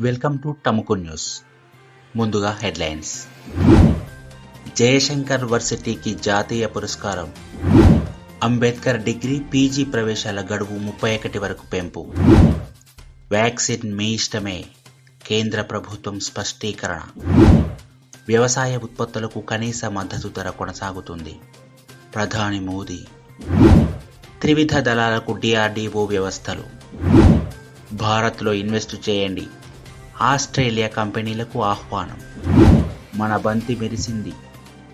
Welcome to Tamuku news. ముందుగా headlines. Jayashankar వర్సిటీకి జాతీయ పురస్కారం. అంబేద్కర్ డిగ్రీ పీజీ ప్రవేశాల గడువు ముప్పై ఒకటి వరకు పెంపు. వ్యాక్సిన్ మీ ఇష్టమే. కేంద్ర ప్రభుత్వం స్పష్టీకరణ. వ్యవసాయ ఉత్పత్తులకు కనీస మద్దతు ధర కొనసాగుతుంది. ప్రధాని మోదీ. త్రివిధ దళాలకు డిఆర్డీఓ వ్యవస్థలు. భారత్లో ఇన్వెస్ట్ చేయండి. ఆస్ట్రేలియా కంపెనీలకు ఆహ్వానం. మన బంతి మెరిసింది.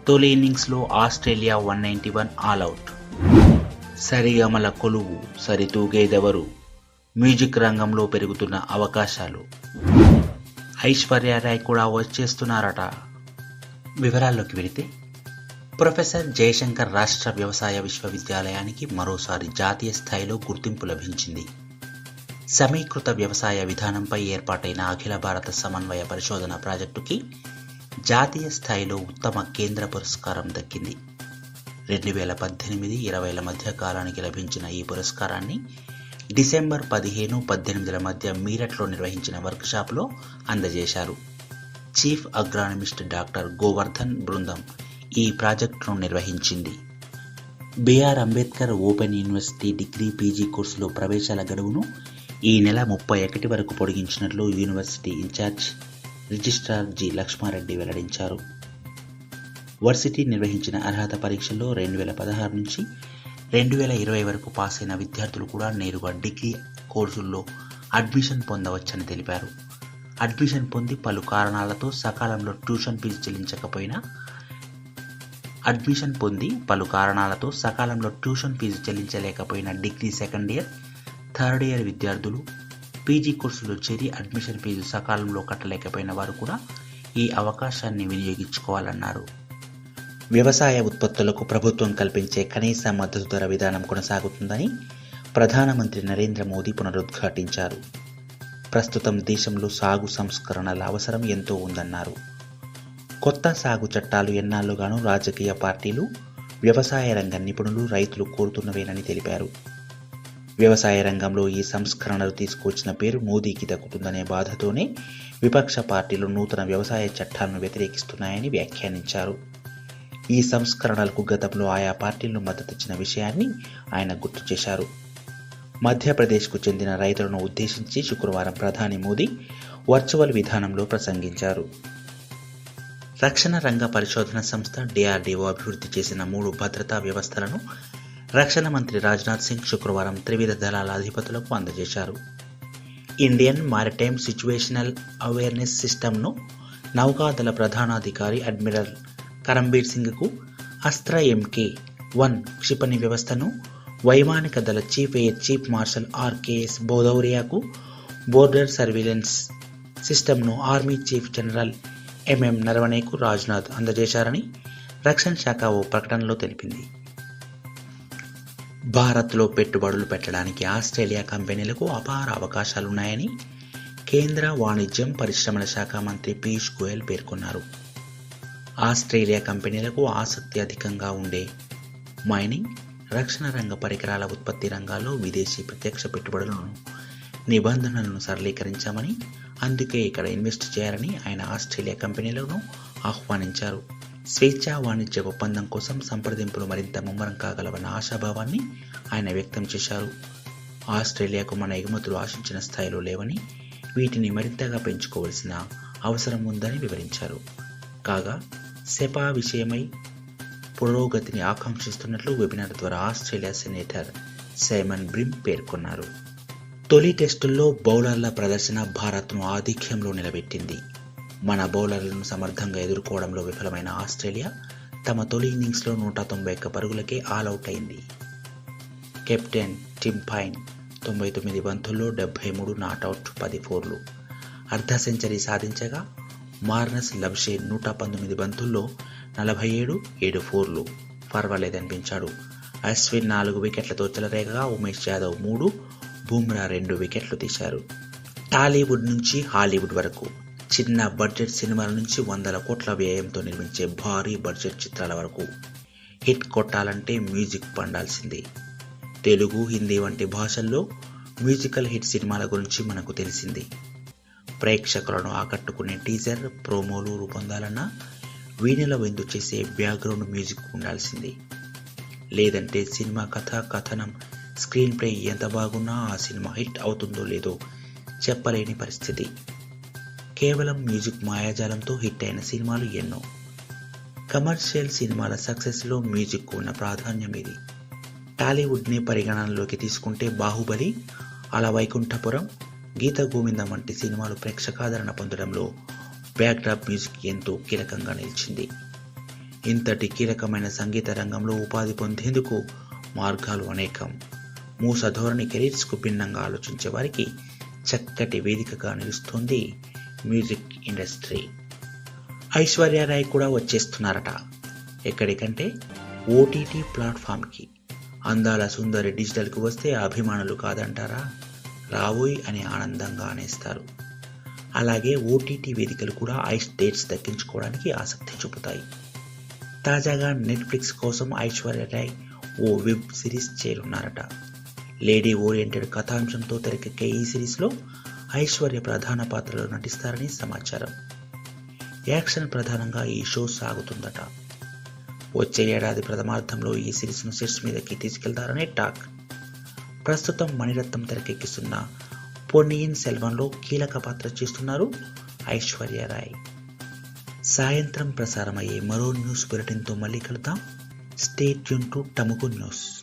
తొలి ఇన్నింగ్స్లో Australia one ninety one all out సరిగమల కొలువు సరితూగేదెవరు? మ్యూజిక్ రంగంలో పెరుగుతున్న అవకాశాలు. ఐశ్వర్యరాయ్ కూడా వచ్చేస్తున్నారట. వివరాల్లోకి వెళితే ప్రొఫెసర్ జయశంకర్ రాష్ట్ర వ్యవసాయ విశ్వవిద్యాలయానికి మరోసారి జాతీయ స్థాయిలో గుర్తింపు లభించింది. సమీకృత వ్యవసాయ విధానంపై ఏర్పాటైన అఖిల భారత సమన్వయ పరిశోధన ప్రాజెక్టుకి జాతీయ స్థాయిలో ఉత్తమ కేంద్ర పురస్కారం దక్కింది. రెండు వేల పద్దెనిమిది ఇరవైల మధ్య కాలానికి లభించిన ఈ పురస్కారాన్ని డిసెంబర్ పదిహేను పద్దెనిమిదిల మధ్య మీరట్లో నిర్వహించిన వర్క్షాప్లో అందజేశారు. చీఫ్ అగ్రానమిస్ట్ డాక్టర్ గోవర్ధన్ బృందం. ఈ ప్రాజెక్టును నిర్వహించింది. BR Ambedkar open university degree PG కోర్సులో ప్రవేశాల గడువును ఈ నెల ముప్పై ఒకటి వరకు పొడిగించినట్లు university incharge registrar G Lakshmareddy వెల్లడించారు. వర్సిటీ నిర్వహించిన అర్హత పరీక్షల్లో రెండు వేల పదహారు నుంచి రెండు వేల ఇరవై వరకు పాస్ అయిన విద్యార్థులు కూడా నేరుగా డిగ్రీ కోర్సుల్లో అడ్మిషన్ పొందవచ్చని తెలిపారు. అడ్మిషన్ పొంది పలు కారణాలతో సకాలంలో ట్యూషన్ ఫీజు చెల్లించకపోయినా అడ్మిషన్ పొంది పలు కారణాలతో సకాలంలో tuition fee చెల్లించలేకపోయిన degree second year third year విద్యార్థులు పీజీ కోర్సులో చేరి అడ్మిషన్ ఫీజు సకాలంలో కట్టలేకపోయిన వారు కూడా ఈ అవకాశాన్ని వినియోగించుకోవాలన్నారు. వ్యవసాయ ఉత్పత్తులకు ప్రభుత్వం కల్పించే కనీస మద్దతు ధర విధానం కొనసాగుతుందని ప్రధానమంత్రి నరేంద్ర మోదీ పునరుద్ఘాటించారు. ప్రస్తుతం దేశంలో సాగు సంస్కరణల అవసరం ఎంతో ఉందన్నారు. కొత్త సాగు చట్టాలు ఎన్నాళ్ళుగానూ రాజకీయ పార్టీలు వ్యవసాయ రంగ నిపుణులు రైతులు కోరుతున్నవేనని తెలిపారు. వ్యవసాయ రంగంలో ఈ సంస్కరణలు తీసుకొచ్చిన పేరు మోదీకి దక్కుతుందనే బాధతోనే విపక్ష పార్టీలు నూతన వ్యవసాయ చట్టాలను వ్యతిరేకిస్తున్నాయని వ్యాఖ్యానించారు. ఈ సంస్కరణలకు గతంలో ఆయా పార్టీలను మద్దతిచ్చిన విషయాన్ని ఆయన గుర్తు చేశారు. మధ్యప్రదేశ్కు చెందిన రైతులను ఉద్దేశించి శుక్రవారం ప్రధాని మోదీ వర్చువల్ విధానంలో ప్రసంగించారు. రక్షణ రంగ పరిశోధన సంస్థ డిఆర్డీఓ అభివృద్ధి చేసిన మూడు భద్రతా వ్యవస్థలను రక్షణ మంత్రి రాజ్నాథ్ సింగ్ శుక్రవారం త్రివిధ దళాల అధిపతులకు అందజేశారు. ఇండియన్ మారిటైమ్ సిచ్యువేషనల్ అవేర్నెస్ సిస్టమ్ను నౌకాదళ ప్రధానాధికారి అడ్మిరల్ కరంబీర్ సింగ్కు అస్త్ర ఎంకే వన్ క్షిపణి వ్యవస్థను వైమానిక దళ chief air chief marshal RKS బోధౌరియాకు border surveillance సిస్టమ్ను ఆర్మీ చీఫ్ జనరల్ ఎంఎం నరవణేకు రాజ్నాథ్ అందజేశారని రక్షణ శాఖ ఓ ప్రకటనలో తెలిపింది. భారత్లో పెట్టుబడులు పెట్టడానికి ఆస్ట్రేలియా కంపెనీలకు అపార అవకాశాలున్నాయని కేంద్ర వాణిజ్యం పరిశ్రమల శాఖ మంత్రి పీయూష్ గోయల్ పేర్కొన్నారు. ఆస్ట్రేలియా కంపెనీలకు ఆసక్తి అధికంగా ఉండే మైనింగ్ రక్షణ రంగ పరికరాల ఉత్పత్తి రంగాల్లో విదేశీ ప్రత్యక్ష పెట్టుబడులను నిబంధనలను సరళీకరించామని అందుకే ఇక్కడ ఇన్వెస్ట్ చేయాలని ఆయన ఆస్ట్రేలియా కంపెనీలను ఆహ్వానించారు. స్వేచ్ఛా వాణిజ్య ఒప్పందం కోసం సంప్రదింపులు మరింత ముమ్మరం కాగలవన్న ఆశాభావాన్ని ఆయన వ్యక్తం చేశారు. ఆస్ట్రేలియాకు మన ఎగుమతులు ఆశించిన స్థాయిలో లేవని వీటిని మరింతగా పెంచుకోవాల్సిన అవసరం ఉందని వివరించారు. కాగా సెపా విషయమై పురోగతిని ఆకాంక్షిస్తున్నట్లు వెబినార్ ద్వారా ఆస్ట్రేలియా సెనేటర్ సైమన్ బ్రిమ్ పేర్కొన్నారు. తొలి టెస్టుల్లో బౌలర్ల ప్రదర్శన భారత్ను ఆధిక్యంలో నిలబెట్టింది. మన బౌలర్లను సమర్థంగా ఎదుర్కోవడంలో విఫలమైన ఆస్ట్రేలియా తమ తొలి ఇన్నింగ్స్లో నూట తొంభై ఒక్క పరుగులకే ఆల్అవుట్ అయింది. కెప్టెన్ టిమ్ పైన్ తొంభై తొమ్మిది బంతుల్లో డెబ్బై మూడు నాట్అవుట్ పది ఫోర్లు. అర్ధ సెంచరీ సాధించగా మార్నస్ లబ్షే నూట పంతొమ్మిది బంతుల్లో నలభై ఏడు ఏడు ఫోర్లు. పర్వాలేదనిపించాడు అశ్విన్ నాలుగు వికెట్లతో చెలరేగగా ఉమేష్ యాదవ్ మూడు బూమ్రా రెండు వికెట్లు తీశారు. టాలీవుడ్ నుంచి హాలీవుడ్ వరకు చిన్న బడ్జెట్ సినిమాల నుంచి వందల కోట్ల వ్యయంతో నిర్మించే భారీ బడ్జెట్ చిత్రాల వరకు హిట్ కొట్టాలంటే మ్యూజిక్ పండాల్సిందే. తెలుగు హిందీ వంటి భాషల్లో మ్యూజికల్ హిట్ సినిమాల గురించి మనకు తెలిసింది. ప్రేక్షకులను ఆకట్టుకునే టీజర్ ప్రోమోలు రూపొందాలన్నా వీణల విందు చేసే బ్యాక్గ్రౌండ్ మ్యూజిక్ ఉండాల్సిందే. లేదంటే సినిమా కథ కథనం స్క్రీన్ ప్లే ఎంత బాగున్నా ఆ సినిమా హిట్ అవుతుందో లేదో చెప్పలేని పరిస్థితి. కేవలం మ్యూజిక్ మాయాజాలంతో హిట్ అయిన సినిమాలు ఎన్నో. కమర్షియల్ సినిమాల సక్సెస్లో మ్యూజిక్ ఉన్న ప్రాధాన్యం ఇది టాలీవుడ్ని పరిగణనలోకి తీసుకుంటే బాహుబలి అలా వైకుంఠపురం గీత గోవిందం వంటి సినిమాలు ప్రేక్షకాదరణ పొందడంలో బ్యాక్డ్రాప్ మ్యూజిక్ ఎంతో కీలకంగా నిలిచింది. ఇంతటి కీలకమైన సంగీత రంగంలో ఉపాధి పొందేందుకు మార్గాలు అనేకం. మూస ధోరణి కెరీర్స్కు భిన్నంగా ఆలోచించే వారికి చక్కటి వేదికగా నిలుస్తోంది మ్యూజిక్ ఇండస్ట్రీ. ఐశ్వర్య రాయ్ కూడా వచ్చేస్తున్నారట. ఎక్కడికంటే ఓటీటీ ప్లాట్ఫామ్కి. అందాల సుందరి డిజిటల్కి వస్తే అభిమానులు కాదంటారా? రావోయ్ అని ఆనందంగా అనేస్తారు. అలాగే ఓటీటీ వేదికలు కూడా ఐస్ డేట్స్ దక్కించుకోవడానికి ఆసక్తి చూపుతాయి. తాజాగా నెట్ఫ్లిక్స్ కోసం ఐశ్వర్య రాయ్ ఓ వెబ్ సిరీస్ చేరున్నారట. లేడీ ఓరియంటెడ్ కథాంశంతో తెరకెక్కే ఈ సిరీస్లో ఐశ్వర్య ప్రధాన పాత్రలో నటిస్తారని సమాచారం. యాక్షన్ ప్రధానంగా ఈ షో సాగుతుందట. వచ్చే ఏడాది ప్రథమార్థంలో ఈ సిరీస్ను సెట్స్ మీదకి తీసుకెళ్తారనే టాక్. ప్రస్తుతం మణిరత్నం తెరకెక్కిస్తున్న పొన్నియిన్ సెల్వంలో కీలక పాత్ర చేస్తున్నారు ఐశ్వర్య రాయ్. సాయంత్రం ప్రసారమయ్యే మరో న్యూస్ బులెటిన్తో మళ్ళీ కలుద్దాం. State Yoon to Tamuku news.